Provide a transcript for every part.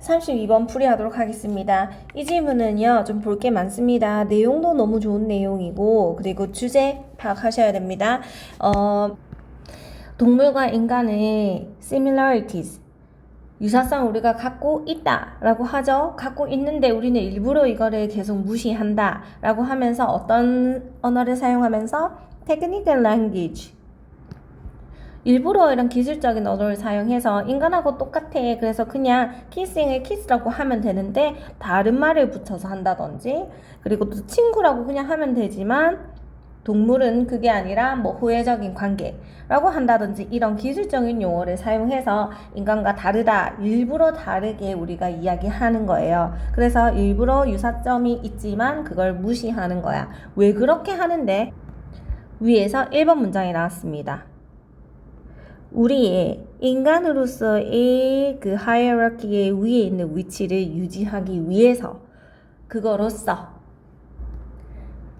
32번 풀이하도록 하겠습니다. 이 질문은요, 좀 볼 게 많습니다. 내용도 너무 좋은 내용이고, 그리고 주제 파악하셔야 됩니다. 어, 동물과 인간의 similarities, 유사성 우리가 갖고 있다 라고 하죠. 갖고 있는데 우리는 일부러 이거를 계속 무시한다 라고 하면서 어떤 언어를 사용하면서 technical language, 일부러 이런 기술적인 언어를 사용해서 인간하고 똑같아. 그래서 그냥 키싱을 키스라고 하면 되는데 다른 말을 붙여서 한다든지 그리고 또 친구라고 그냥 하면 되지만 동물은 그게 아니라 뭐 호혜적인 관계라고 한다든지 이런 기술적인 용어를 사용해서 인간과 다르다 일부러 다르게 우리가 이야기하는 거예요. 그래서 일부러 유사점이 있지만 그걸 무시하는 거야. 왜 그렇게 하는데? 위에서 1번 문장이 나왔습니다. 우리의 인간으로서의 그 하이어라키의 위에 있는 위치를 유지하기 위해서 그거로써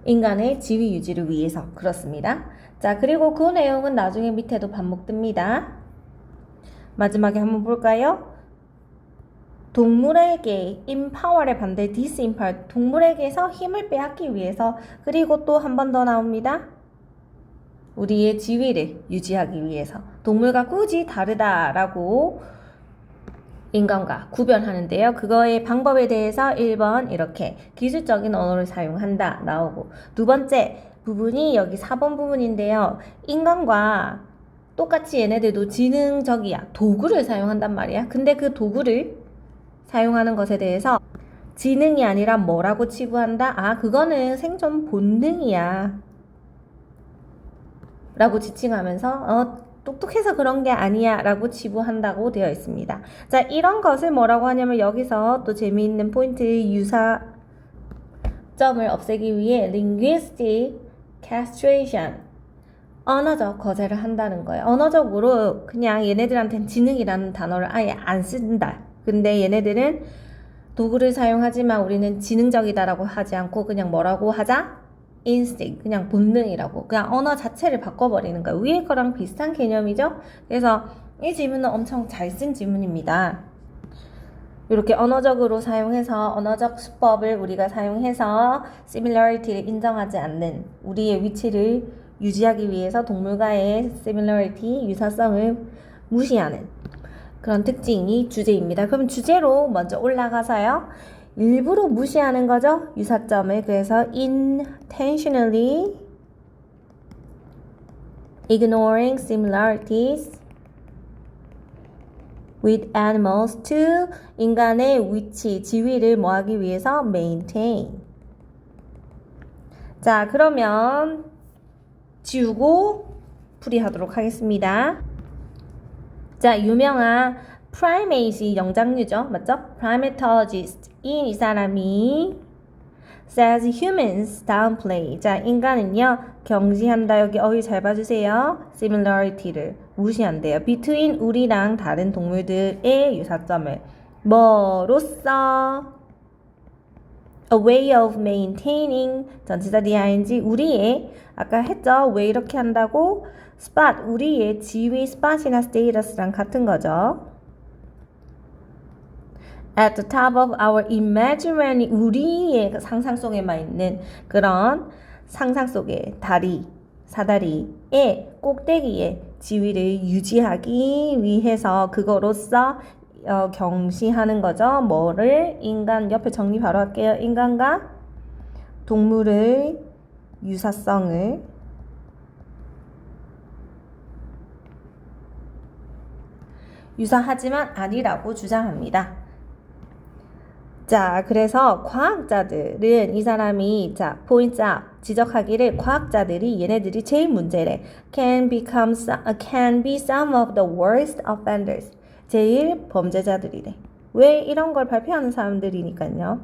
인간의 지위 유지를 위해서 그렇습니다. 자, 그리고 그 내용은 나중에 밑에도 반복됩니다. 마지막에 한번 볼까요? 동물에게 empower의 반대 disempower 동물에게서 힘을 빼앗기 위해서 그리고 또 한 번 더 나옵니다. 우리의 지위를 유지하기 위해서 동물과 굳이 다르다라고 인간과 구별하는데요. 그거의 방법에 대해서 1번 이렇게 기술적인 언어를 사용한다 나오고 두 번째 부분이 여기 4번 부분인데요. 인간과 똑같이 얘네들도 지능적이야. 도구를 사용한단 말이야. 근데 그 도구를 사용하는 것에 대해서 지능이 아니라 뭐라고 치부한다? 아, 그거는 생존 본능이야. 라고 지칭하면서 어, 똑똑해서 그런 게 아니야 라고 치부한다고 되어 있습니다. 자, 이런 것을 뭐라고 하냐면 여기서 또 재미있는 포인트 유사 점을 없애기 위해 linguistic castration 언어적 거제를 한다는 거예요. 언어적으로 그냥 얘네들한테는 지능이라는 단어를 아예 안 쓴다. 근데 얘네들은 도구를 사용하지만 우리는 지능적이다라고 하지 않고 그냥 뭐라고 하자? Instinct 그냥 본능이라고 그냥 언어 자체를 바꿔버리는 거예요. 위에 거랑 비슷한 개념이죠. 그래서 이 질문은 엄청 잘쓴 질문입니다. 이렇게 언어적으로 사용해서 언어적 수법을 우리가 사용해서 similarity를 인정하지 않는 우리의 위치를 유지하기 위해서 동물과의 similarity 유사성을 무시하는 그런 특징이 주제입니다. 그럼 주제로 먼저 올라가서요. 일부러 무시하는 거죠. 유사점을. 그래서 intentionally ignoring similarities with animals to 인간의 위치, 지위를 뭐하기 위해서 maintain. 자, 그러면 지우고 풀이하도록 하겠습니다. 자, 유명한 primate이 영장류죠. 맞죠? primatologist. 이 사람이 says humans downplay. 자, 인간은요, 경시한다. 여기 어휘 잘 봐주세요. similarity를 무시한대요. between 우리랑 다른 동물들의 유사점을. 뭐로써 a way of maintaining 전치사 ing 우리의 아까 했죠 왜 이렇게 한다고 spot 우리의 지위 spot이나 status랑 같은 거죠 at the top of our imaginary 우리의 그 상상 속에만 있는 그런 상상 속의 다리 사다리의 꼭대기에 지위를 유지하기 위해서 그거로서 어, 경시하는 거죠. 뭐를 인간 옆에 정리 바로 할게요. 인간과 동물의 유사성을 유사하지만 아니라고 주장합니다. 자, 그래서 과학자들은 이 사람이 자, 포인트 지적하기를 과학자들이 얘네들이 제일 문제래. can become some, can be some of the worst offenders. 제일 범죄자들이래. 왜 이런 걸 발표하는 사람들이니까요.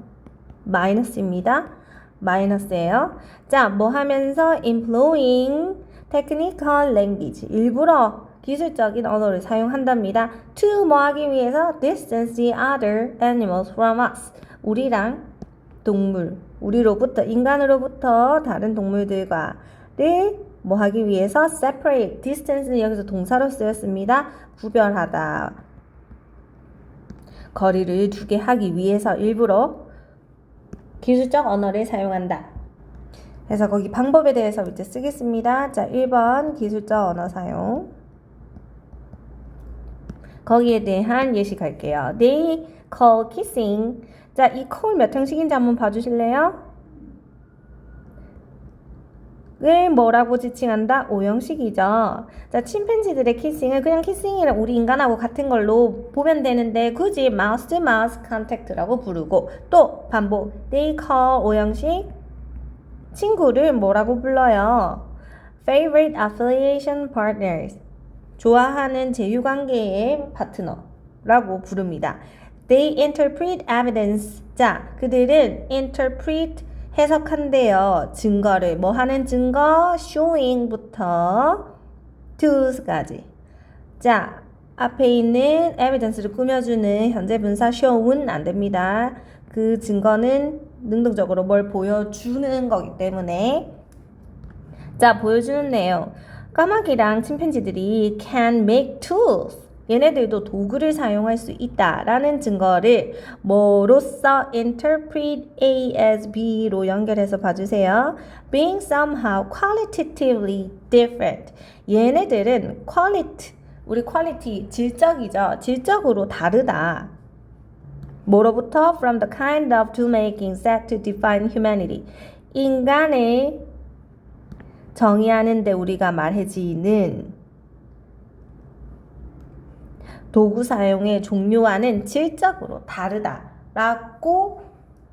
마이너스입니다. 마이너스예요. 자, 뭐 하면서 employing technical language. 일부러 기술적인 언어를 사용한답니다. to 뭐 하기 위해서 distance the other animals from us. 우리랑 동물, 우리로부터 인간으로부터 다른 동물들과를 뭐 하기 위해서 separate, distance는 여기서 동사로 쓰였습니다. 구별하다. 거리를 두게 하기 위해서 일부러 기술적 언어를 사용한다. 그래서 거기 방법에 대해서 이제 쓰겠습니다. 자, 1번 기술적 언어 사용. 거기에 대한 예시 갈게요. They call kissing. 자, 이 call 몇 형식인지 한번 봐주실래요? 을 뭐라고 지칭한다? 오형식이죠. 자, 침팬지들의 키싱을 그냥 키싱이랑 우리 인간하고 같은 걸로 보면 되는데 굳이 마우스 투 마우스 컨택트라고 부르고 또 반복 they call 오형식 친구를 뭐라고 불러요? favorite affiliation partners 좋아하는 제휴관계의 파트너라고 부릅니다. They interpret evidence. 자, 그들은 interpret 해석한대요. 증거를 뭐 하는 증거? showing부터 to까지. 자, 앞에 있는 evidence를 꾸며주는 현재 분사 show은 안 됩니다. 그 증거는 능동적으로 뭘 보여주는 거기 때문에 자, 보여주는 내용. 까마귀랑 침팬지들이 can make tools. 얘네들도 도구를 사용할 수 있다라는 증거를 뭐로써 interpret A as B로 연결해서 봐주세요. Being somehow qualitatively different. 얘네들은 quality, 우리 quality 질적이죠. 질적으로 다르다. 뭐로부터? From the kind of tool-making set to define humanity. 인간을 정의하는데 우리가 말해지는 도구 사용의 종류와는 질적으로 다르다라고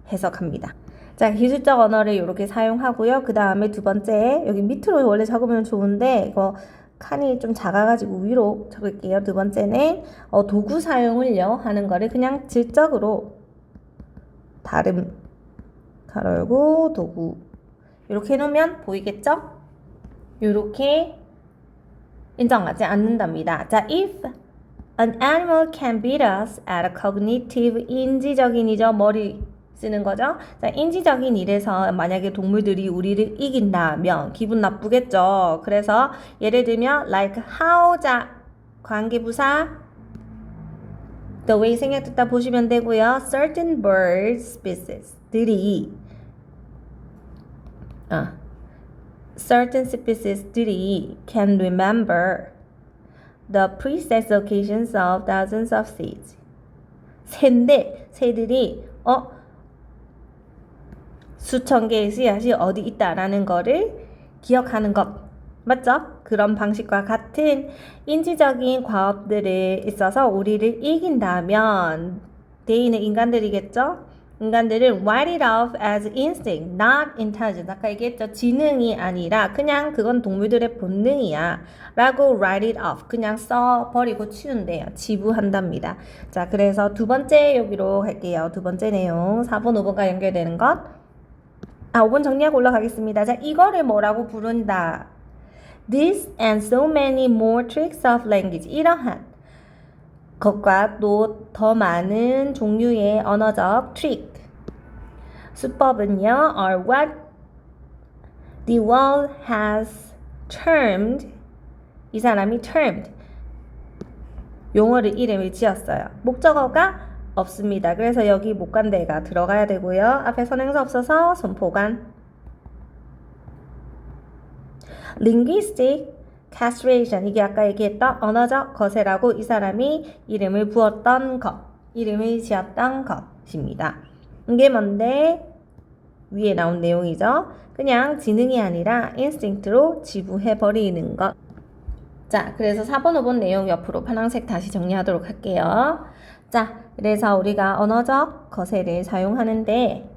해석합니다. 자, 기술적 언어를 이렇게 사용하고요. 그 다음에 두 번째, 여기 밑으로 원래 적으면 좋은데, 이거 칸이 좀 작아가지고 위로 적을게요. 두 번째는 어, 도구 사용을요 하는 거를 그냥 질적으로 다름 가로 열고 도구 이렇게 해놓으면 보이겠죠? 이렇게 인정하지 않는답니다. 자, if an animal can beat us at a cognitive 인지적인이죠 머리 쓰는 거죠. 자, 인지적인 일에서 만약에 동물들이 우리를 이긴다면 기분 나쁘겠죠. 그래서 예를 들면 like how 자 관계부사 the way 생략됐다 보시면 되고요. certain bird species들이 아 certain species들이 can remember the precise occasions of thousands of seeds. 새인데 새들이 어 수천 개의 씨앗이 어디 있다라는 거를 기억하는 것 맞죠? 그런 방식과 같은 인지적인 과업들에 있어서 우리를 이긴다면 대인은 인간들이겠죠? 인간들은 write it off as instinct, not intelligence. 아까 얘기했죠. 지능이 아니라 그냥 그건 동물들의 본능이야. 라고 write it off. 그냥 써버리고 치운대요. 지부한답니다. 자, 그래서 두 번째 여기로 갈게요. 두 번째 내용. 4번, 5번과 연결되는 것. 아, 5번 정리하고 올라가겠습니다. 자, 이거를 뭐라고 부른다? This and so many more tricks of language. 이러한 것과 또 더 많은 종류의 언어적 트릭. 수법은요, are what the world has termed. 이 사람이 termed. 용어를 이름을 지었어요. 목적어가 없습니다. 그래서 여기 목간대가 들어가야 되고요. 앞에 선행사 없어서 손포간. linguistic castration 이게 아까 얘기했던 언어적 거세라고 이 사람이 이름을 부었던 것, 이름을 지었던 것입니다. 이게 뭔데? 위에 나온 내용이죠. 그냥 지능이 아니라 인스팅트로 지부해 버리는 것. 자, 그래서 4번, 5번 내용 옆으로 파란색 다시 정리하도록 할게요. 자, 그래서 우리가 언어적 거세를 사용하는데,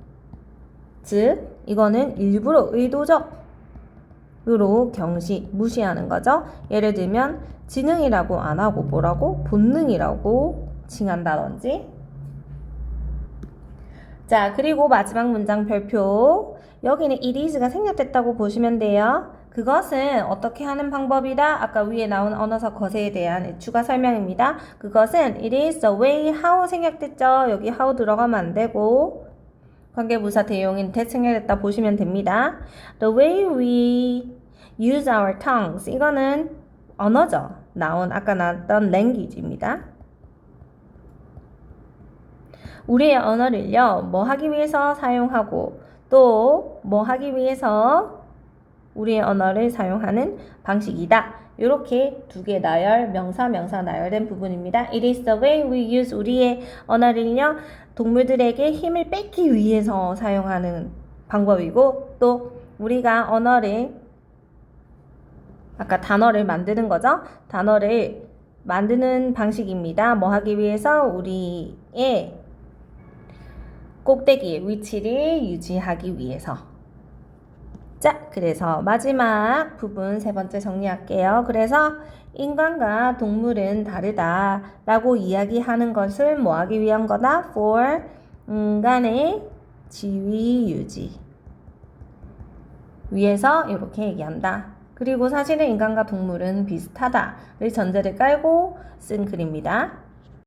즉, 이거는 일부러 의도적 으로 경시, 무시하는 거죠. 예를 들면, 지능이라고 안 하고 뭐라고? 본능이라고 칭한다든지. 자, 그리고 마지막 문장 별표. 여기는 it is가 생략됐다고 보시면 돼요. 그것은 어떻게 하는 방법이다? 아까 위에 나온 언어적 거세에 대한 추가 설명입니다. 그것은 it is the way how 생략됐죠. 여기 how 들어가면 안 되고 관계부사 대용인 that 생략됐다 보시면 됩니다. The way we use our tongues 이거는 언어죠. 나온 아까 나왔던 language입니다. 우리의 언어를요, 뭐 하기 위해서 사용하고 또 뭐 하기 위해서 우리의 언어를 사용하는 방식이다. 이렇게 두 개 나열, 명사, 명사 나열된 부분입니다. It is the way we use 우리의 언어를요, 동물들에게 힘을 뺏기 위해서 사용하는 방법이고 또 우리가 언어를 아까 단어를 만드는 거죠. 단어를 만드는 방식입니다. 뭐 하기 위해서 우리의 꼭대기의 위치를 유지하기 위해서. 자, 그래서 마지막 부분 세 번째 정리할게요. 그래서 인간과 동물은 다르다 라고 이야기하는 것을 뭐 하기 위한 거다? for 인간의 지위 유지 위해서 이렇게 얘기한다. 그리고 사실은 인간과 동물은 비슷하다를 전제를 깔고 쓴 글입니다.